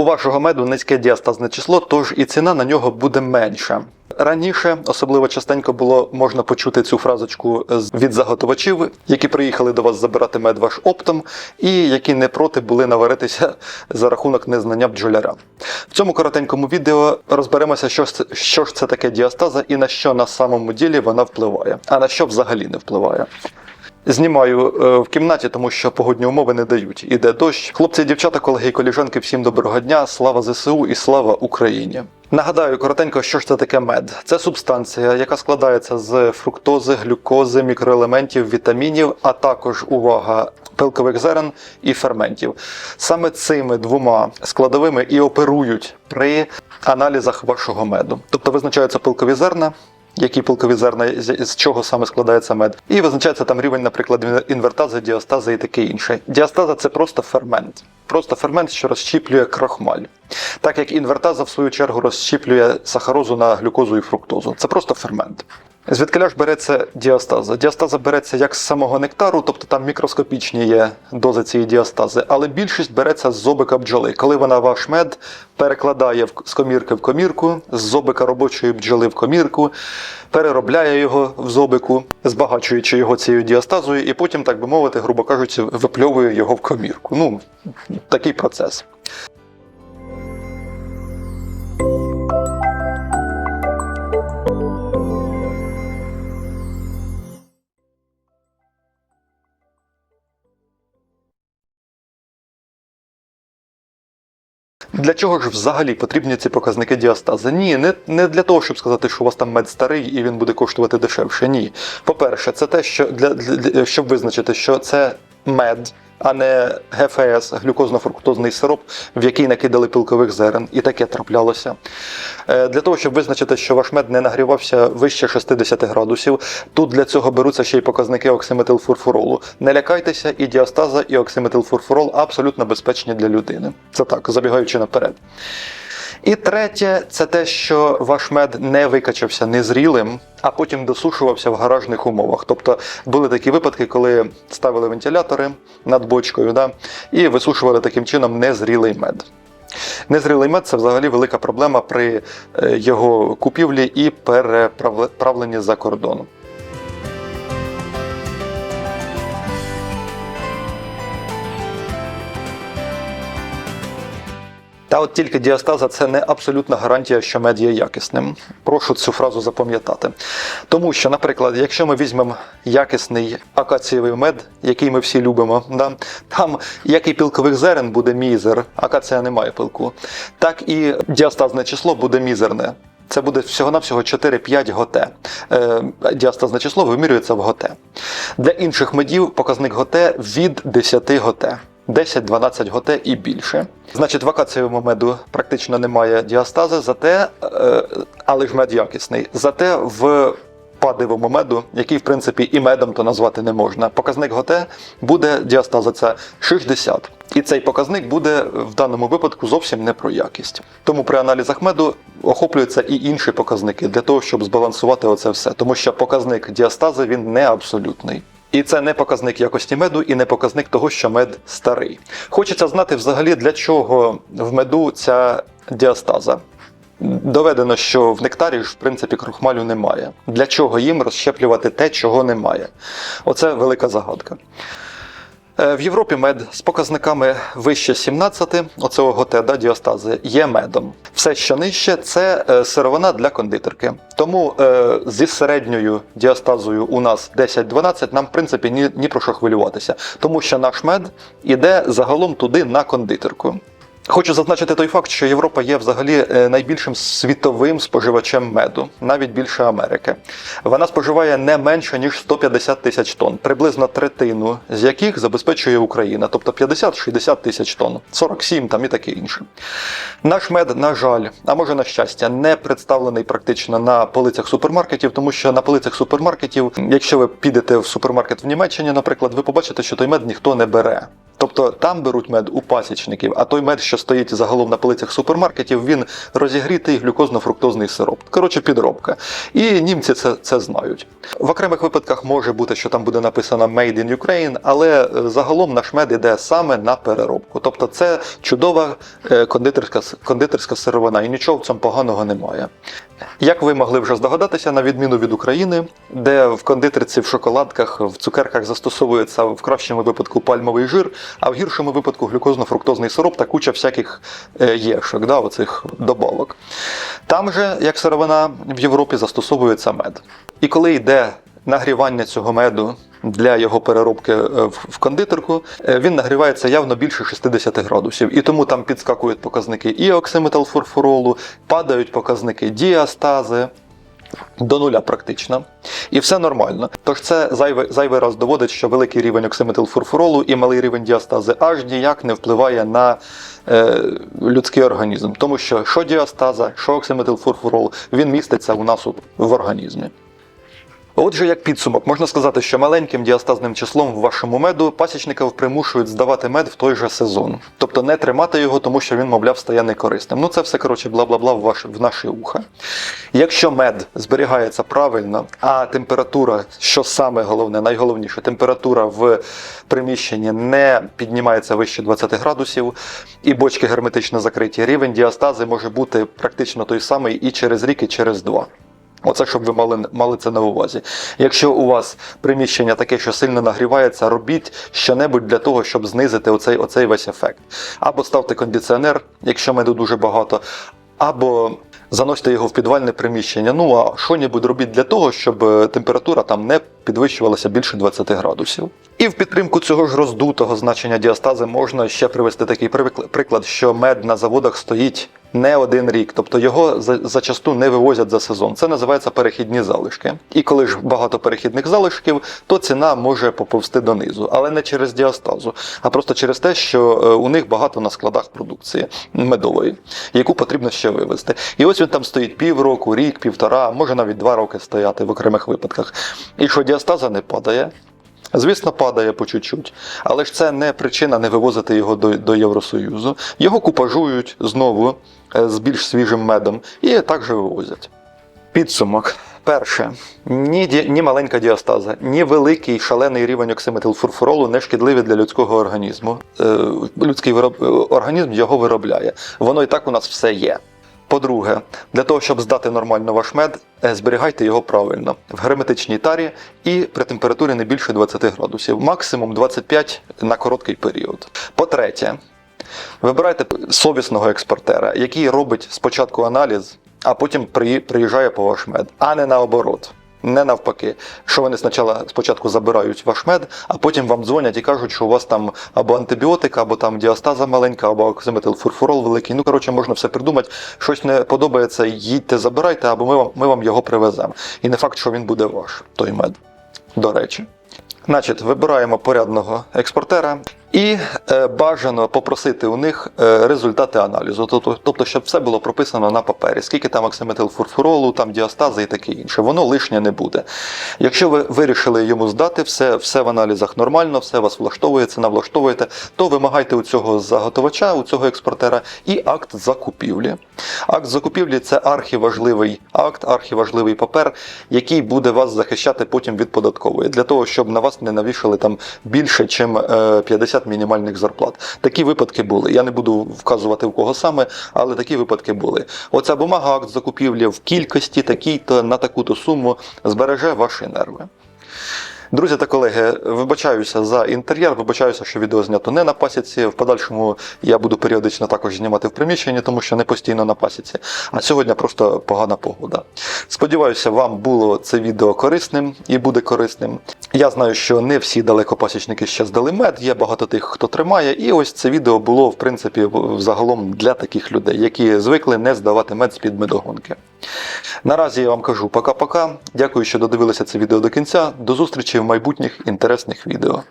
У вашого меду низьке діастазне число, тож і ціна на нього буде менша. Раніше особливо частенько було можна почути цю фразочку від заготовачів, які приїхали до вас забирати мед ваш оптом, і які не проти були наваритися за рахунок незнання бджоляра. В цьому коротенькому відео розберемося, що ж що ж це таке діастаза і на що на самому ділі вона впливає, а на що взагалі не впливає. Знімаю е, в кімнаті, тому що погодні умови не дають. Іде дощ. Хлопці, дівчата, колеги і коліжанки, всім доброго дня. Слава ЗСУ і слава Україні. Нагадаю коротенько, що ж це таке мед. Це субстанція, яка складається з фруктози, глюкози, мікроелементів, вітамінів, а також увага пилкових зерен і ферментів. Саме цими двома складовими і оперують при аналізах вашого меду. Тобто визначаються пилкові зерна, які пилкові зерна, з чого саме складається мед. І визначається там рівень, наприклад, інвертази, діастази і таке інше. Діастаза це просто фермент. Просто фермент, що розщіплює крахмаль, Так як інвертаза, в свою чергу, розщіплює сахарозу на глюкозу і фруктозу. Це просто фермент. Звідкиля ж береться діастаза? Діастаза береться як з самого нектару, тобто там мікроскопічні є дози цієї діастази, але більшість береться з зобика бджоли. Коли вона ваш мед перекладає з комірки в комірку, з зобика робочої бджоли в комірку, переробляє його в зобику, збагачуючи його цією діастазою, і потім, так би мовити, грубо кажучи, випльовує його в комірку. Ну, такий процес. Для чого ж взагалі потрібні ці показники діастази? Ні, не, не для того, щоб сказати, що у вас там мед старий і він буде коштувати дешевше. Ні. По-перше, це те, що для, для, для- щоб визначити, що це мед, а не ГФС, глюкозно-фруктозний сироп, в який накидали пилкових зерен, і таке траплялося. Е, Для того, щоб визначити, що ваш мед не нагрівався вище 60 градусів, тут для цього беруться ще й показники оксиметилфурфуролу. Не лякайтеся, і діастаза, і оксиметилфурфурол абсолютно безпечні для людини. Це так, забігаючи наперед. І третє, це те, що ваш мед не викачався незрілим, а потім досушувався в гаражних умовах. Тобто були такі випадки, коли ставили вентилятори над бочкою да, і висушували таким чином незрілий мед. Незрілий мед це взагалі велика проблема при е, його купівлі і переправленні за кордоном. Та от тільки діастаза це не абсолютна гарантія, що мед є якісним. Прошу цю фразу запам'ятати. Тому що, наприклад, якщо ми візьмемо якісний акацієвий мед, який ми всі любимо, да, там як і пілкових зерен буде мізер, акація не має пилку, так і діастазне число буде мізерне. Це буде всього-навсього 4-5 готе. Е, діастазне число вимірюється в готе. Для інших медів показник готе від 10 готе. 10-12 готе і більше. Значить, в акацієвому меду практично немає діастази, зате, е, але ж мед якісний. Зате в падивому меду, який, в принципі, і медом то назвати не можна. Показник готе буде діастаза це 60. І цей показник буде в даному випадку зовсім не про якість. Тому при аналізах меду охоплюються і інші показники для того, щоб збалансувати оце все. Тому що показник діастази він не абсолютний. І це не показник якості меду, і не показник того, що мед старий. Хочеться знати взагалі, для чого в меду ця діастаза. Доведено, що в нектарі ж в принципі крохмалю немає. Для чого їм розщеплювати те, чого немає? Оце велика загадка. Е, В Європі мед з показниками вище 17, оцього готеда діостази, є медом. Все, що нижче, це е, сировина для кондитерки. Тому е, зі середньою діастазою у нас 10-12, нам в принципі ні, ні про що хвилюватися, тому що наш мед іде загалом туди на кондитерку. Хочу зазначити той факт, що Європа є взагалі е, найбільшим світовим споживачем меду, навіть більше Америки. Вона споживає не менше ніж 150 тисяч тонн, приблизно третину з яких забезпечує Україна, тобто 50-60 тисяч тонн, 47 там і таке інше. Наш мед, на жаль, а може на щастя, не представлений практично на полицях супермаркетів, тому що на полицях супермаркетів, якщо ви підете в супермаркет в Німеччині, наприклад, ви побачите, що той мед ніхто не бере. Тобто там беруть мед у пасічників, а той мед, що стоїть загалом на полицях супермаркетів, він розігрітий глюкозно-фруктозний сироп. Коротше, підробка. І німці це, це знають. В окремих випадках може бути, що там буде написано Made in Ukraine, але е, загалом наш мед іде саме на переробку. Тобто це чудова е, кондитерська, кондитерська сировина, і нічого в цьому поганого немає. Як ви могли вже здогадатися, на відміну від України, де в кондитерці, в шоколадках, в цукерках застосовується в кращому випадку пальмовий жир, а в гіршому випадку глюкозно-фруктозний сироп та куча всяких е, єшок, да, оцих добавок. Там же, як сировина в Європі, застосовується мед. І коли йде нагрівання цього меду для його переробки е, в кондитерку, е, він нагрівається явно більше 60 градусів. І тому там підскакують показники і оксиметалфурфуролу, падають показники діастази. До нуля практично. І все нормально. Тож це зайвий, зайвий раз доводить, що великий рівень оксиметилфурфуролу і малий рівень діастази аж ніяк не впливає на е, людський організм. Тому що що діастаза, що оксиметилфурфурол, він міститься у нас в організмі. Отже, як підсумок, можна сказати, що маленьким діастазним числом в вашому меду пасічників примушують здавати мед в той же сезон. Тобто не тримати його, тому що він, мовляв, стає некорисним. Ну це все коротше бла-бла-бла в, ваш, в наші уха. Якщо мед зберігається правильно, а температура, що саме головне, найголовніше, температура в приміщенні не піднімається вище 20 градусів, і бочки герметично закриті, рівень діастази може бути практично той самий і через рік, і через два. Оце щоб ви мали, мали це на увазі. Якщо у вас приміщення таке, що сильно нагрівається, робіть щонебудь для того, щоб знизити оцей, оцей весь ефект. Або ставте кондиціонер, якщо меду дуже багато, або заносьте його в підвальне приміщення. Ну а що-небудь робіть для того, щоб е, температура там не підвищувалася більше 20 градусів. І в підтримку цього ж роздутого значення діастази можна ще привести такий приклад, що мед на заводах стоїть не один рік, тобто його зачасту не вивозять за сезон. Це називається перехідні залишки. І коли ж багато перехідних залишків, то ціна може поповзти донизу, але не через діастазу, а просто через те, що е, у них багато на складах продукції медової, яку потрібно ще вивезти. І ось він там стоїть півроку, рік, півтора, може навіть два роки стояти в окремих випадках. І що діастаза не падає. Звісно, падає по чуть-чуть, але ж це не причина не вивозити його до, до Євросоюзу. Його купажують знову е, з більш свіжим медом і також вивозять. Підсумок. Перше, ні, ді- ні маленька діастаза, ні великий шалений рівень оксиметилфурфуролу не шкідливі для людського організму. Е, людський вироб... е, організм його виробляє. Воно і так у нас все є. По-друге, для того, щоб здати нормально ваш мед, е, зберігайте його правильно в герметичній тарі і при температурі не більше 20 градусів, максимум 25 на короткий період. По-третє, вибирайте совісного експортера, який робить спочатку аналіз, а потім приїжджає по ваш мед, а не наоборот. Не навпаки, що вони спочатку, спочатку забирають ваш мед, а потім вам дзвонять і кажуть, що у вас там або антибіотика, або там діастаза маленька, або оксиметилфурфурол великий. Ну коротше, можна все придумати. Щось не подобається, їдьте, забирайте, або ми вам, ми вам його привеземо. І не факт, що він буде ваш, той мед. До речі. Значить, вибираємо порядного експортера і е, бажано попросити у них е, результати аналізу. Тобто, щоб все було прописано на папері, скільки там оксиметилфурфуролу, там діастази і таке інше. Воно лишнє не буде. Якщо ви вирішили йому здати, все, все в аналізах нормально, все вас влаштовує, ціна влаштовуєте, то вимагайте у цього заготовача, у цього експортера і акт закупівлі. Акт закупівлі це архіважливий акт, архіважливий папер, який буде вас захищати потім від податкової, для того, щоб на вас не навішали там більше, ніж 50 мінімальних зарплат. Такі випадки були. Я не буду вказувати в кого саме, але такі випадки були. Оця бумага, акт закупівлі в кількості такій-то на таку-то суму збереже ваші нерви. Друзі та колеги, вибачаюся за інтер'єр, вибачаюся, що відео знято не на пасіці. В подальшому я буду періодично також знімати в приміщенні, тому що не постійно на пасіці. А сьогодні просто погана погода. Сподіваюся, вам було це відео корисним і буде корисним. Я знаю, що не всі далекопасічники ще здали мед, є багато тих, хто тримає. І ось це відео було, в принципі, загалом для таких людей, які звикли не здавати мед з-під медогонки. Наразі я вам кажу пока-пока. Дякую, що додивилися це відео до кінця. До зустрічі в майбутніх інтересних відео.